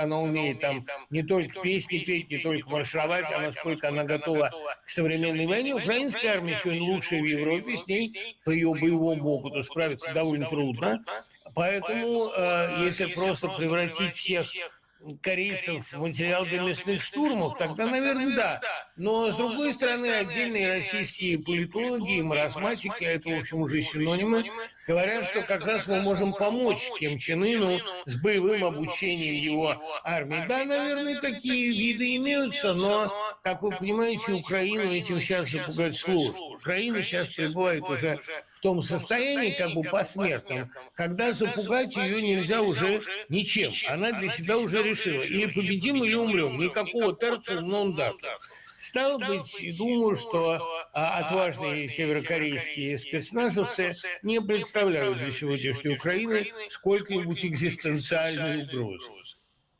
она умеет там не только песни петь, не только маршировать, а насколько она готова к современной войне. Украинская армия сегодня лучшая в Европе, с ней по ее боевому опыту справиться довольно трудно. Поэтому, э, если просто превратить всех корейцев в материал для мясных штурмов, тогда, наверное, да. Но, с другой стороны, отдельные российские политологи и маразматики, а это, в общем, уже синонимы, говорят, что как раз мы можем помочь Ким Чен Ыну с боевым обучением его армии. Да, наверное, такие виды имеются, но, как вы понимаете, Украину этим сейчас запугать сложно. Украина сейчас пребывает уже в том состоянии, как бы посмертном, когда запугать ее нельзя уже ничем. Она для себя уже решила. Или победим, или умрем. Никакого терца нон дата. Стало быть, думаю, что а, отважные северокорейские спецназовцы не представляют для сегодняшней Украины сколько-нибудь экзистенциальной угрозы.